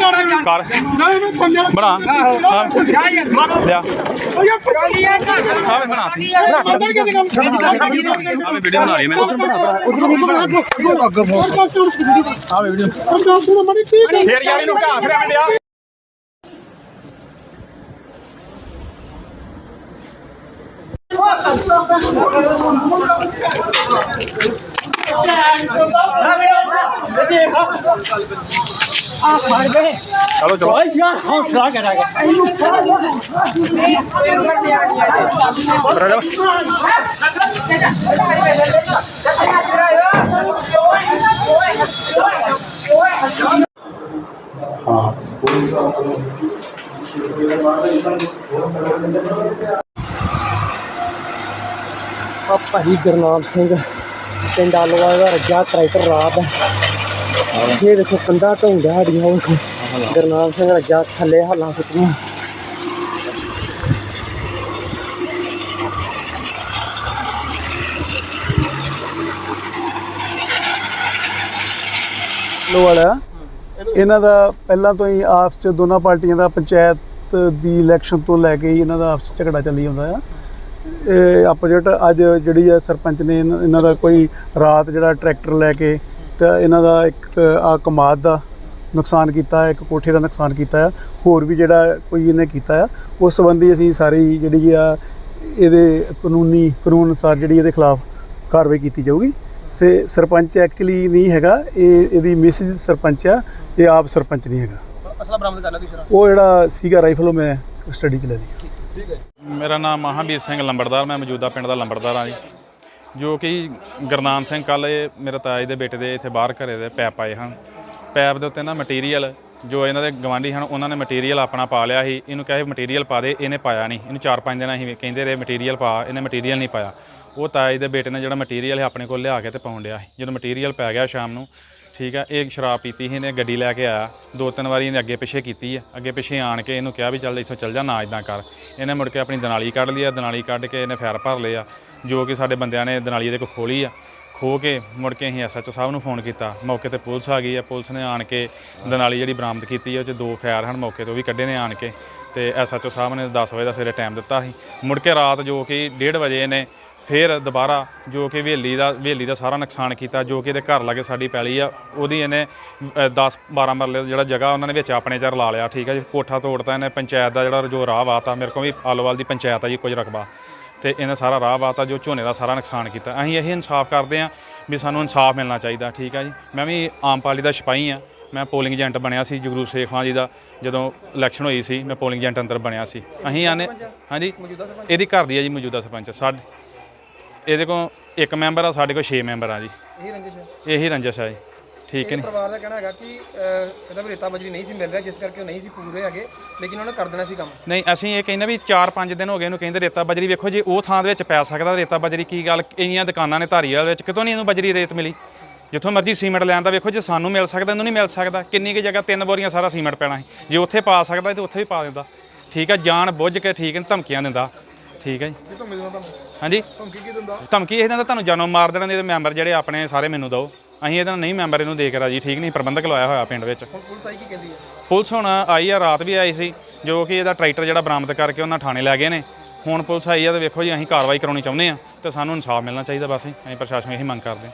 ਕਰ ਬਣਾ ਹਾਂ। ਲਿਆ ਆਵੇ ਬਣਾ ਆਵੇ ਵੀਡੀਓ ਬਣਾ ਲਈ ਮੈਂ ਆਵੇ ਵੀਡੀਓ ਫੇਰ ਯਾਰ ਇਹਨੂੰ ਢਾ ਫਿਰ ਐਵੇਂ ਲਿਆ ਚਲੋ ਚਲੋ ਬਰਾਦਰ ਆ ਭਾਈ ਗੁਰਨਾਮ ਸਿੰਘ ਪਿੰਡ ਆਲੋਆ ਦਾ ਰੱਜਾ ਟਰੈਕਟਰ ਰਾਤ ਇਹ ਦੇਖੋ ਕੰਧਾ ਢੋਂਦਾ ਸਾਡੀਆਂ ਉਹ ਦੇਖੋ ਸਿੰਘ ਰੱਜਾ ਥੱਲੇ ਹਾਲਾਂ ਸੁੱਟੀਆਂ। ਲੋ ਵਾਲਾ, ਇਹਨਾਂ ਦਾ ਪਹਿਲਾਂ ਤੋਂ ਹੀ ਆਪਸ ਚ ਦੋਨਾਂ ਪਾਰਟੀਆਂ ਦਾ ਪੰਚਾਇਤ ਦੀ ਇਲੈਕਸ਼ਨ ਤੋਂ ਲੈ ਕੇ ਹੀ ਇਹਨਾਂ ਦਾ ਆਪਸ ਝਗੜਾ ਚੱਲੀ ਜਾਂਦਾ ਆ। ਇਹ ਆਪੋਜੀਟ ਅੱਜ ਜਿਹੜੀ ਆ ਸਰਪੰਚ ਨੇ ਇਹਨਾਂ ਦਾ ਕੋਈ ਰਾਤ ਜਿਹੜਾ ਟਰੈਕਟਰ ਲੈ ਕੇ ਤਾਂ ਇਹਨਾਂ ਦਾ ਇੱਕ ਆ ਕਮਾਦ ਦਾ ਨੁਕਸਾਨ ਕੀਤਾ ਹੈ ਇੱਕ ਕੋਠੇ ਦਾ ਨੁਕਸਾਨ ਕੀਤਾ ਹੈ ਹੋਰ ਵੀ ਜਿਹੜਾ ਕੋਈ ਇਹਨੇ ਕੀਤਾ ਆ ਉਸ ਸੰਬੰਧੀ ਅਸੀਂ ਸਾਰੀ ਜਿਹੜੀ ਆ ਇਹਦੇ ਕਾਨੂੰਨੀ ਕਾਨੂੰਨ ਅਨੁਸਾਰ ਜਿਹੜੀ ਇਹਦੇ ਖਿਲਾਫ ਕਾਰਵਾਈ ਕੀਤੀ ਜਾਊਗੀ। ਸੇ ਸਰਪੰਚ ਐਕਚੁਅਲੀ ਨਹੀਂ ਹੈਗਾ ਇਹ ਇਹਦੀ ਮਿਸਿਸ ਸਰਪੰਚ ਆ ਇਹ ਆਪ ਸਰਪੰਚ ਨਹੀਂ ਹੈਗਾ। ਅਸਲਾ ਬਰਾਮਦ ਕਰ ਲਿਆ ਤੁਸੀਂ ਉਹ ਜਿਹੜਾ ਸੀਗਾ ਰਾਈਫਲ ਉਹ ਮੈਂ ਸਟੱਡੀ ਚ ਲੈ ਲਈ ਮੇਰਾ ਨਾਮ ਮਹਾਂਵੀਰ ਸਿੰਘ ਲੰਬੜਦਾਰ ਮੈਂ ਮੌਜੂਦਾ ਪਿੰਡ ਦਾ ਲੰਬੜਦਾਰ ਹਾਂ ਜੀ। ਜੋ ਕਿ ਗੁਰਨਾਮ ਸਿੰਘ ਕੱਲ ਇਹ ਮੇਰੇ ਤਾਏ ਦੇ ਬੇਟੇ ਦੇ ਇੱਥੇ ਬਾਹਰ ਘਰੇ ਦੇ ਪੈਪ ਆਏ ਹਨ। ਪੈਪ ਦੇ ਉੱਤੇ ਨਾ ਮਟੀਰੀਅਲ ਜੋ ਇਹਨਾਂ ਦੇ ਗਵਾਂਢੀ ਹਨ, ਉਹਨਾਂ ਨੇ ਮਟੀਰੀਅਲ ਆਪਣਾ ਪਾ ਲਿਆ ਸੀ। ਇਹਨੂੰ ਕਹੇ ਮਟੀਰੀਅਲ ਪਾ ਦੇ, ਇਹਨੇ ਪਾਇਆ ਨਹੀਂ। ਇਹਨੂੰ ਚਾਰ ਪੰਜ ਦਿਨ ਅਸੀਂ ਕਹਿੰਦੇ ਰਹੇ ਮਟੀਰੀਅਲ ਪਾ, ਇਹਨੇ ਮਟੀਰੀਅਲ ਨਹੀਂ ਪਾਇਆ। ਉਹ ਤਾਏ ਦੇ ਬੇਟੇ ਨੇ ਜਿਹੜਾ ਮਟੀਰੀਅਲ ਹੈ ਆਪਣੇ ਕੋਲ ਲਿਆ ਕੇ ਤੇ ਪਾਉਣ ਡਿਆ ਸੀ। ਜਦੋਂ ਮਟੀਰੀਅਲ ਪੈ ਗਿਆ ਸ਼ਾਮ ਨੂੰ ਠੀਕ ਆ, ਇਹ ਸ਼ਰਾਬ ਪੀਤੀ ਸੀ ਇਹਨੇ, ਗੱਡੀ ਲੈ ਕੇ ਆਇਆ। ਦੋ ਤਿੰਨ ਵਾਰੀ ਇਹਨੇ ਅੱਗੇ ਪਿੱਛੇ ਕੀਤੀ ਆ। ਅੱਗੇ ਪਿੱਛੇ ਆਣ ਕੇ ਇਹਨੂੰ ਕਿਹਾ ਵੀ ਚੱਲ ਇੱਥੋਂ ਚੱਲ ਜਾ, ਨਾ ਇਦਾਂ ਕਰ। ਇਹਨੇ ਮੁੜ ਕੇ ਆਪਣੀ ਦਨਾਲੀ ਕੱਢ ਲਈ ਆ, ਦਨਾਲੀ ਕੱਢ ਕੇ ਇਹਨੇ ਫੈਰ ਭਰ ਲਿਆ ਜੋ ਕਿ ਸਾਡੇ ਬੰਦਿਆਂ ਨੇ ਦਨਾਲੀ ਇਹਦੇ ਕੋਲ ਖੋਲੀ ਆ। ਖੋ ਕੇ ਮੁੜ ਕੇ ਅਸੀਂ ਐਸਐਚਓ ਸਾਹਿਬ ਨੂੰ ਫੋਨ ਕੀਤਾ। ਮੌਕੇ ਤੇ ਪੁਲਿਸ ਆ ਗਈ ਆ, ਪੁਲਿਸ ਨੇ ਆਣ ਕੇ ਦਨਾਲੀ ਜਿਹੜੀ ਬਰਾਮਦ ਕੀਤੀ ਆ, ਉਹ 'ਚ ਦੋ ਫੈਰ ਹਨ ਮੌਕੇ ਤੋਂ ਵੀ ਕੱਢੇ ਨੇ ਆਣ ਕੇ। ਤੇ ਐਸਐਚਓ ਸਾਹਿਬ ਨੇ 10 ਵਜੇ ਦਾ ਸਵੇਰੇ ਟਾਈਮ ਦਿੱਤਾ ਸੀ। ਮੁੜ ਕੇ ਰਾਤ ਜੋ ਕਿ 1:30 ਵਜੇ ਇਹਨੇ ਫਿਰ ਦੁਬਾਰਾ ਜੋ ਕਿ ਹਵੇਲੀ ਦਾ ਹਵੇਲੀ ਦਾ ਸਾਰਾ ਨੁਕਸਾਨ ਕੀਤਾ, ਜੋ ਕਿ ਇਹਦੇ ਘਰ ਲਾਗੇ ਸਾਡੀ ਪੈਲੀ ਆ, ਉਹਦੀ ਇਹਨੇ 10 12 ਮਰਲੇ ਦਾ ਜਿਹੜਾ ਜਗ੍ਹਾ ਉਹਨਾਂ ਨੇ ਵਿੱਚ ਆਪਣੇ ਚ ਲਾ ਲਿਆ, ਠੀਕ ਹੈ ਜੀ। ਕੋਠਾ ਤੋੜਤਾ ਇਹਨੇ ਪੰਚਾਇਤ ਦਾ ਜਿਹੜਾ ਜੋ ਰਾਹ ਵਾਤਾ, ਮੇਰੇ ਕੋਲ ਵੀ ਆਲੋਵਾਲ ਦੀ ਪੰਚਾਇਤ ਆ ਜੀ, ਕੁਝ ਰਕਬਾ। ਤੇ ਇਹਨੇ ਸਾਰਾ ਰਾਹ ਵਾਤਾ, ਜੋ ਝੋਨੇ ਦਾ ਸਾਰਾ ਨੁਕਸਾਨ ਕੀਤਾ। ਅਸੀਂ ਇਹ ਇਨਸਾਫ ਕਰਦੇ ਆ ਵੀ ਸਾਨੂੰ ਇਨਸਾਫ ਮਿਲਣਾ ਚਾਹੀਦਾ, ਠੀਕ ਆ ਜੀ। ਮੈਂ ਵੀ ਆਮ ਪਾਰਟੀ ਦਾ ਸਿਪਾਹੀ ਆ ਮੈਂ ਪੋਲਿੰਗ ਏਜੰਟ ਬਣਿਆ ਸੀ, ਜਗਰੂਪ ਸੇਖਵਾਂ ਜੀ ਦਾ, ਜਦੋਂ ਇਲੈਕਸ਼ਨ ਹੋਈ ਸੀ, ਮੈਂ ਪੋਲਿੰਗ ਏਜੰਟ ਅੰਦਰ ਬਣਿਆ ਸੀ। ਅਸੀਂ ਆਨੇ, ਹਾਂਜੀ, ਇਹਦੀ ਘਰ ਦੀ ਹੈ ਜੀ, ਮੌਜੂਦਾ ਸਰਪੰਚ। ਸਾਡੇ ਇਹਦੇ ਕੋਲ ਇੱਕ ਮੈਂਬਰ ਆ ਸਾਡੇ ਕੋਲ 6 ਮੈਂਬਰ ਆ ਜੀ। ਇਹ ਰੰਜਿਸ਼ ਹੈ ਇਹੀ ਰੰਜਸ ਆ ਜੀ। ਠੀਕ ਹੈ ਨੀ ਪਰਿਵਾਰ ਦਾ ਕਹਿਣਾ ਹੈਗਾ ਕਿ ਅਹ, ਵੀ ਰੇਤਾ ਬਜਰੀ ਨਹੀਂ ਸੀ ਮਿਲ ਰਿਹਾ ਜਿਸ ਕਰਕੇ ਉਹ ਨਹੀਂ ਸੀ ਪੂਰੇ ਹੈਗੇ ਲੇਕਿਨ ਉਹਨੇ ਕਰ ਦੇਣਾ ਸੀ ਕੰਮ। ਨਹੀਂ ਅਸੀਂ ਇਹ ਕਹਿੰਦੇ ਵੀ 4-5 ਦਿਨ ਹੋ ਗਏ ਇਹਨੂੰ ਕਹਿੰਦੇ ਰੇਤਾ ਬਜਰੀ ਵੇਖੋ ਜੀ ਉਹ ਥਾਂ ਦੇ ਵਿੱਚ ਪੈ ਸਕਦਾ ਰੇਤਾ ਬਜਰੀ ਕੀ ਗੱਲ ਇੰਨੀਆਂ ਦੁਕਾਨਾਂ ਨੇ ਧਾਰੀਵਾਲ ਵਿੱਚ ਕਿਤੋਂ ਨਹੀਂ ਇਹਨੂੰ ਬਜਰੀ ਰੇਤ ਮਿਲੀ? ਜਿੱਥੋਂ ਮਰਜ਼ੀ ਸੀਮੈਂਟ ਲੈਣ ਦਾ ਵੇਖੋ ਜੇ ਸਾਨੂੰ ਮਿਲ ਸਕਦਾ ਇਹਨੂੰ ਨਹੀਂ ਮਿਲ ਸਕਦਾ। ਕਿੰਨੀ ਕੁ ਜਗ੍ਹਾ ਤਿੰਨ ਬੋਰੀਆਂ ਸਾਰਾ ਸੀਮੈਂਟ ਪੈਣਾ ਸੀ। ਜੇ ਉੱਥੇ ਪਾ ਸਕਦਾ ਤੇ ਉੱਥੇ ਵੀ ਪਾ ਦਿੰਦਾ। ਠੀਕ ਹੈ ਜਾਣ ਬੁੱਝ ਕੇ ਠੀਕ ਹੈ ਧਮਕੀਆਂ ਦਿੰਦਾ। ਠੀਕ ਹੈ ਜੀ। ਕਿਤੋਂ ਮਿਲਦਾ ਤੁਹਾਨੂੰ ਹਾਂਜੀ। ਧਮਕੀ ਕੀ ਦਿੰਦਾ? ਧਮਕੀ ਇਹ ਦਿੰਦਾ ਤੁਹਾਨੂੰ ਜਾਨੋਂ ਮਾਰ ਦੇਣਾ ਇਹਦੇ ਮੈਂਬਰ ਜਿਹੜੇ ਆਪਣੇ ਸਾਰੇ ਮੈਨੂੰ ਦਿਓ। ਅਸੀਂ ਇਹਦਾ ਨਹੀਂ ਮੈਂਬਰ ਇਹਨੂੰ ਦੇ ਕੇ ਰਾਜੀ ਠੀਕ ਨਹੀਂ ਪ੍ਰਬੰਧਕ ਲਾਇਆ ਹੋਇਆ ਪਿੰਡ ਵਿੱਚ। ਹੁਣ ਪੁਲਿਸ ਆਈ ਕੀ ਕਹਿੰਦੀ ਹੈ? ਪੁਲਿਸ ਹੁਣ ਆਈ ਆ ਰਾਤ ਵੀ ਆਈ ਸੀ ਜੋ ਕਿ ਇਹਦਾ ਟਰੈਕਟਰ ਜਿਹੜਾ ਬਰਾਮਦ ਕਰਕੇ ਉਹਨਾਂ ਥਾਣੇ ਲੈ ਗਏ ਨੇ। ਹੁਣ ਪੁਲਿਸ ਆਈ ਆ ਤੇ ਵੇਖੋ ਜੀ ਅਸੀਂ ਕਾਰਵਾਈ ਕਰਾਉਣੀ ਚਾਹੁੰਦੇ ਆ ਤੇ ਸਾਨੂੰ ਇਨਸਾਫ ਮਿਲਣਾ ਚਾਹੀਦਾ ਬਸ ਅਸੀਂ ਪ੍ਰਸ਼ਾਸਨ ਇਹੀ ਮੰਗ ਕਰਦੇ ਹਾਂ।